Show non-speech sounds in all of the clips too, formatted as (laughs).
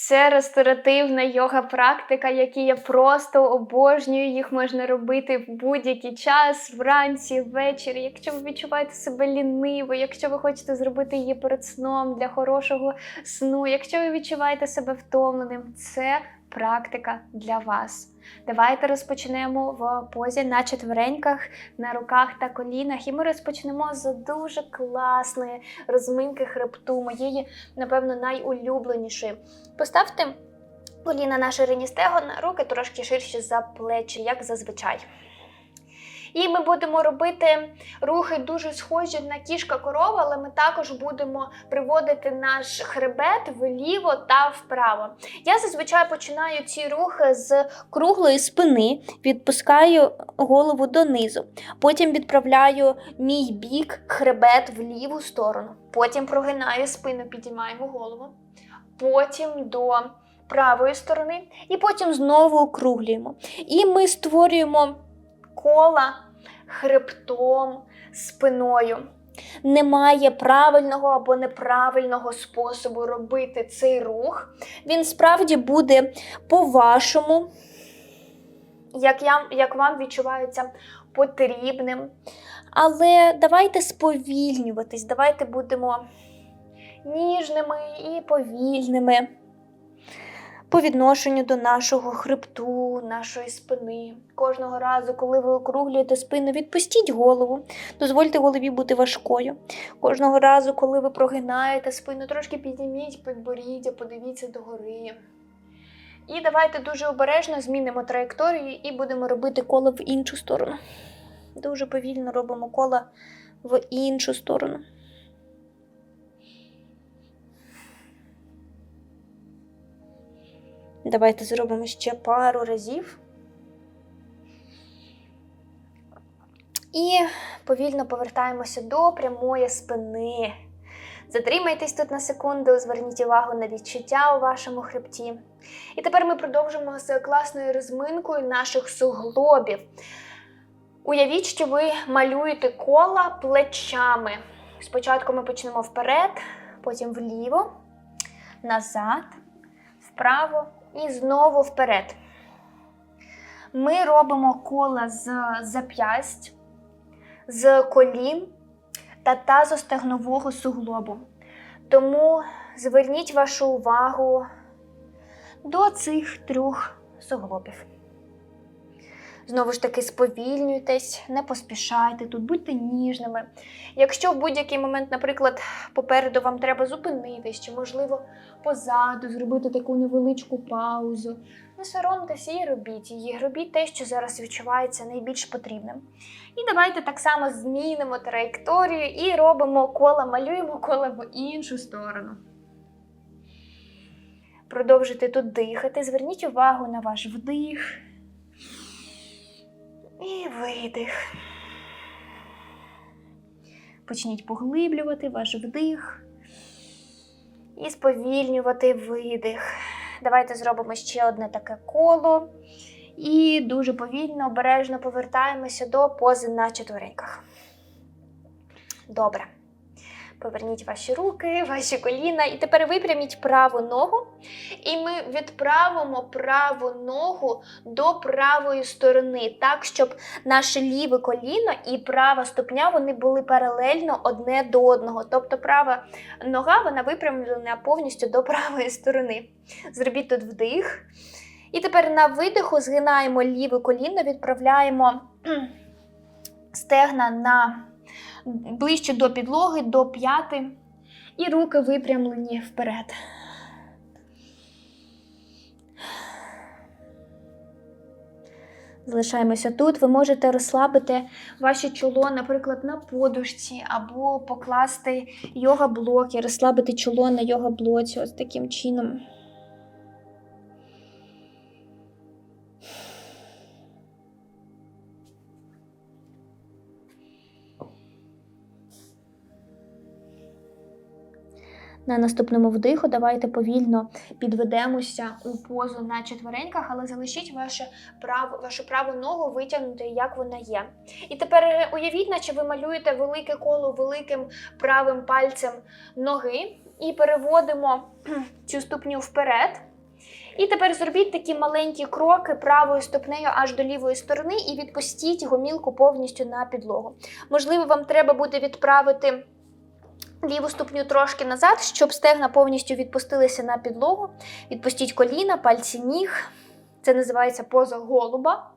Це ресторативна йога практика, які я просто обожнюю. Їх можна робити в будь-який час, вранці, ввечері. Якщо ви відчуваєте себе ліниво, якщо ви хочете зробити її перед сном для хорошого сну, якщо ви відчуваєте себе втомленим, це практика для вас. Давайте розпочнемо в позі на четвереньках, на руках та колінах. І ми розпочнемо з дуже класної розминки хребту, моєї, напевно, найулюбленішої. Поставте коліна на ширині стегон, руки трошки ширші за плечі, як зазвичай. І ми будемо робити рухи дуже схожі на кішка корова, але ми також будемо приводити наш хребет вліво та вправо. Я зазвичай починаю ці рухи з круглої спини, відпускаю голову донизу. Потім відправляю мій бік хребет в ліву сторону. Потім прогинаю спину, підіймаємо голову. Потім до правої сторони, і потім знову округлюємо. І ми створюємо кола хребтом, спиною. Немає правильного або неправильного способу робити цей рух. Він справді буде по-вашому, як, я, як вам відчувається потрібним. Але давайте сповільнюватись, давайте будемо ніжними і повільними по відношенню до нашого хребту, нашої спини. Кожного разу, коли ви округлюєте спину, відпустіть голову, дозвольте голові бути важкою. Кожного разу, коли ви прогинаєте спину, трошки підніміть підборіддя, подивіться догори. І давайте дуже обережно змінимо траєкторію і будемо робити коло в іншу сторону. Дуже повільно робимо коло в іншу сторону. Давайте зробимо ще пару разів. І повільно повертаємося до прямої спини. Затримайтесь тут на секунду, зверніть увагу на відчуття у вашому хребті. І тепер ми продовжимо з класною розминкою наших суглобів. Уявіть, що ви малюєте кола плечами. Спочатку ми почнемо вперед, потім вліво, назад, вправо і знову вперед. Ми робимо кола з зап'ясть, з колін та тазостегнового суглобу. Тому зверніть вашу увагу до цих трьох суглобів. Знову ж таки, сповільнюйтесь, не поспішайте тут, будьте ніжними. Якщо в будь-який момент, наприклад, попереду вам треба зупинитись, чи, можливо, позаду зробити таку невеличку паузу, не соромтеся і робіть її. Робіть те, що зараз відчувається найбільш потрібним. І давайте так само змінимо траєкторію і робимо кола, малюємо кола в іншу сторону. Продовжуйте тут дихати, зверніть увагу на ваш вдих. І видих. Почніть поглиблювати ваш вдих і сповільнювати видих. Давайте зробимо ще одне таке коло. І дуже повільно, обережно повертаємося до пози на четвереньках. Добре. Поверніть ваші руки, ваші коліна. І тепер випряміть праву ногу. І ми відправимо праву ногу до правої сторони, так, щоб наше ліве коліно і права ступня вони були паралельно одне до одного. Тобто права нога вона випрямлена повністю до правої сторони. Зробіть тут вдих. І тепер на видиху згинаємо ліве коліно, відправляємо стегна на ближче до підлоги, до п'яти, і руки випрямлені вперед. Залишаємося тут. Ви можете розслабити ваше чоло, наприклад, на подушці, або покласти йога-блоки, розслабити чоло на йога-блоці, ось таким чином. На наступному вдиху давайте повільно підведемося у позу на четвереньках, але залишіть ваше право, вашу праву ногу витягнутою, як вона є. І тепер е, уявіть, наче ви малюєте велике коло великим правим пальцем ноги і переводимо (clears throat) цю ступню вперед. І тепер зробіть такі маленькі кроки правою ступнею аж до лівої сторони і відпустіть гомілку повністю на підлогу. Можливо, вам треба буде відправити ліву ступню трошки назад, щоб стегна повністю відпустилися на підлогу. Відпустіть коліна, пальці ніг. Це називається поза голуба.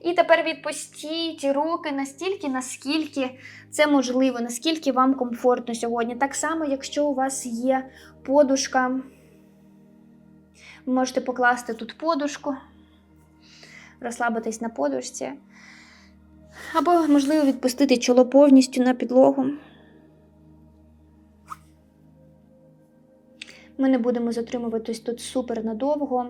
І тепер відпустіть руки настільки, наскільки це можливо, наскільки вам комфортно сьогодні. Так само, якщо у вас є подушка, ви можете покласти тут подушку, розслабитись на подушці. Або, можливо, відпустити чоло повністю на підлогу. Ми не будемо затримуватись тут супер надовго.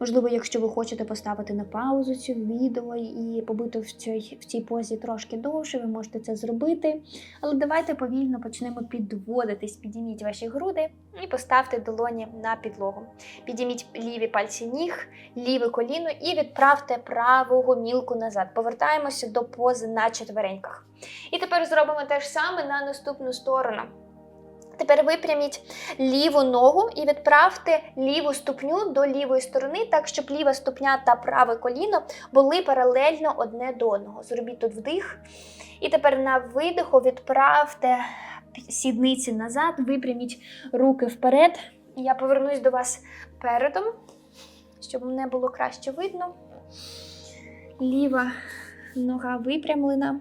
Можливо, якщо ви хочете поставити на паузу цю відео і побути в цій, в цій позі трошки довше, ви можете це зробити. Але давайте повільно почнемо підводитись. Підійміть ваші груди і поставте долоні на підлогу. Підійміть ліві пальці ніг, ліве коліно і відправте праву гомілку назад. Повертаємося до пози на четвереньках. І тепер зробимо те ж саме на наступну сторону. Тепер випряміть ліву ногу і відправте ліву ступню до лівої сторони, так щоб ліва ступня та праве коліно були паралельно одне до одного. Зробіть тут вдих. І тепер на видиху відправте сідниці назад, випряміть руки вперед. Я повернусь до вас передом, щоб мене було краще видно. Ліва нога випрямлена.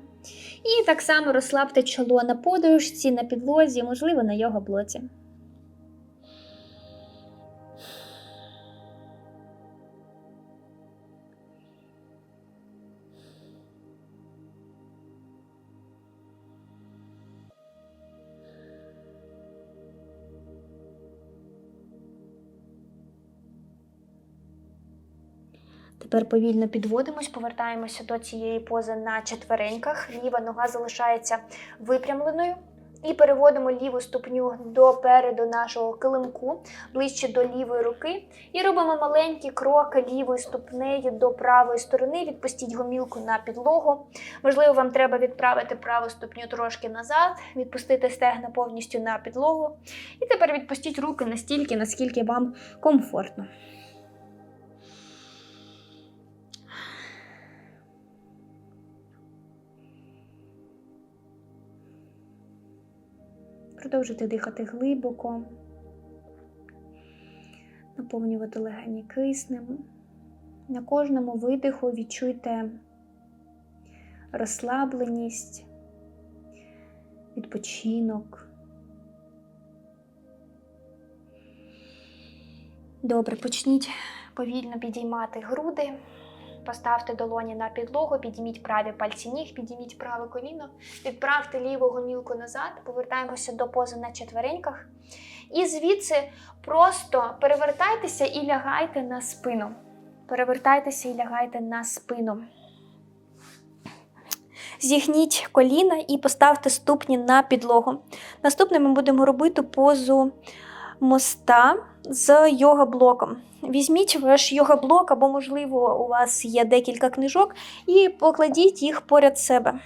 І так само розслабте чоло на подушці, на підлозі, можливо, на його блоці. Тепер повільно підводимось, повертаємося до цієї пози на четвереньках. Ліва нога залишається випрямленою. І переводимо ліву ступню до переду нашого килимку, ближче до лівої руки. І робимо маленькі кроки лівою ступнею до правої сторони. Відпустіть гомілку на підлогу. Можливо, вам треба відправити праву ступню трошки назад, відпустити стегна повністю на підлогу. І тепер відпустіть руки настільки, наскільки вам комфортно. Продовжуйте дихати глибоко, наповнювати легені киснем. На кожному видиху відчуйте розслабленість, відпочинок. Добре, почніть повільно підіймати груди. Поставте долоні на підлогу, підійміть праві пальці ніг, підійміть праве коліно, відправте ліву гомілку назад, повертаємося до пози на четвереньках. І звідси просто перевертайтеся і лягайте на спину. Перевертайтеся і лягайте на спину. Зігніть коліна і поставте ступні на підлогу. Наступне ми будемо робити позу моста з йога-блоком. Візьміть ваш йога-блок, або, можливо, у вас є декілька книжок, і покладіть їх поряд себе.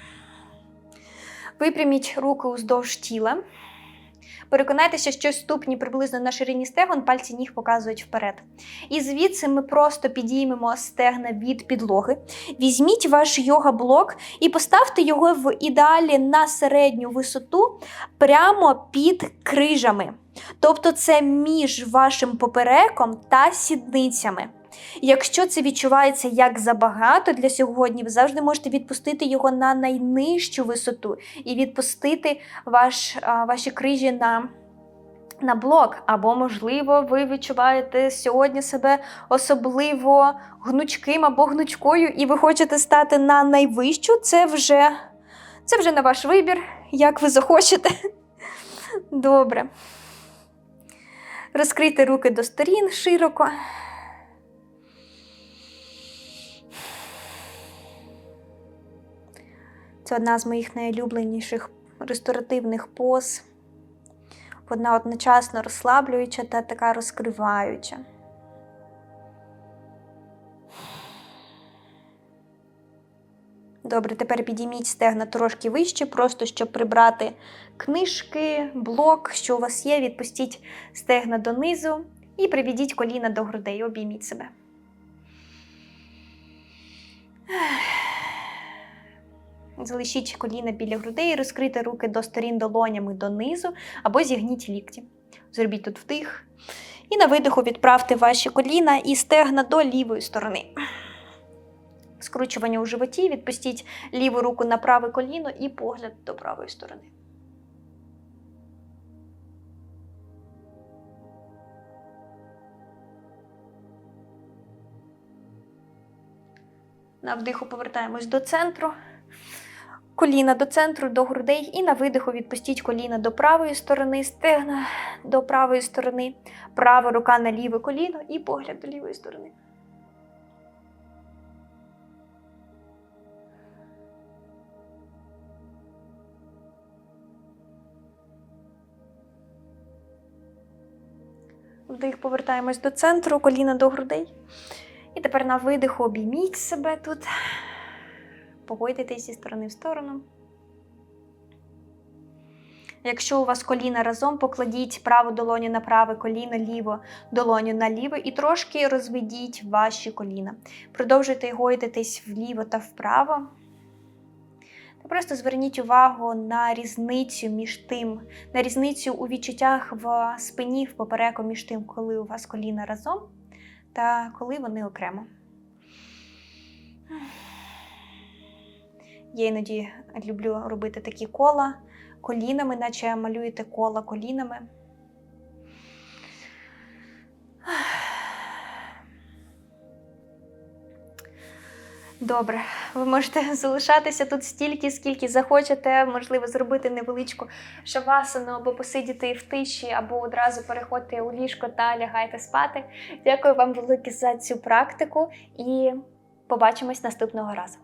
Випряміть руки уздовж тіла. Переконайтеся, що ступні приблизно на ширині стегон, пальці ніг показують вперед. І звідси ми просто підіймемо стегна від підлоги. Візьміть ваш йога-блок і поставте його в ідеалі на середню висоту прямо під крижами. Тобто це між вашим попереком та сідницями. Якщо це відчувається як забагато для сьогодні, ви завжди можете відпустити його на найнижчу висоту і відпустити ваш, ваші крижі на, на блок. Або, можливо, ви відчуваєте сьогодні себе особливо гнучким або гнучкою, і ви хочете стати на найвищу. Це вже, це вже на ваш вибір, як ви захочете. Добре. Розкрийте руки до сторін широко. Це одна з моїх найулюбленіших ресторативних поз. Вона одночасно розслаблююча та така розкриваюча. Добре, тепер підійміть стегна трошки вище, просто щоб прибрати книжки, блок, що у вас є, відпустіть стегна донизу, І приведіть коліна до грудей, обійміть себе. Залишіть коліна біля грудей, розкрийте руки до сторін долонями донизу або зігніть лікті. Зробіть тут вдих. І на видиху відправте ваші коліна і стегна до лівої сторони. Скручування у животі, відпустіть ліву руку на праве коліно і погляд до правої сторони. На вдиху повертаємось до центру. Коліна до центру, до грудей, і на видиху відпустіть коліна до правої сторони, стегна до правої сторони, права рука на ліве коліно і погляд до лівої сторони. Вдих, повертаємось до центру, коліна до грудей. І тепер на видиху обійміть себе тут. Погойдитесь зі сторони в сторону. Якщо у вас коліна разом, покладіть праву долоню на праве коліно, ліву долоню на ліве і трошки розведіть ваші коліна. Продовжуйте гойдитись вліво та вправо. Просто зверніть увагу на різницю між тим, на різницю у відчуттях в спині, в попереку між тим, коли у вас коліна разом та коли вони окремо. Я іноді люблю робити такі кола колінами, наче малюєте кола колінами. Добре, ви можете (laughs) залишатися тут стільки, скільки захочете, можливо, зробити невеличку шавасану або посидіти в тиші, або одразу переходьте у ліжко та лягайте спати. Дякую вам велике за цю практику і побачимось наступного разу.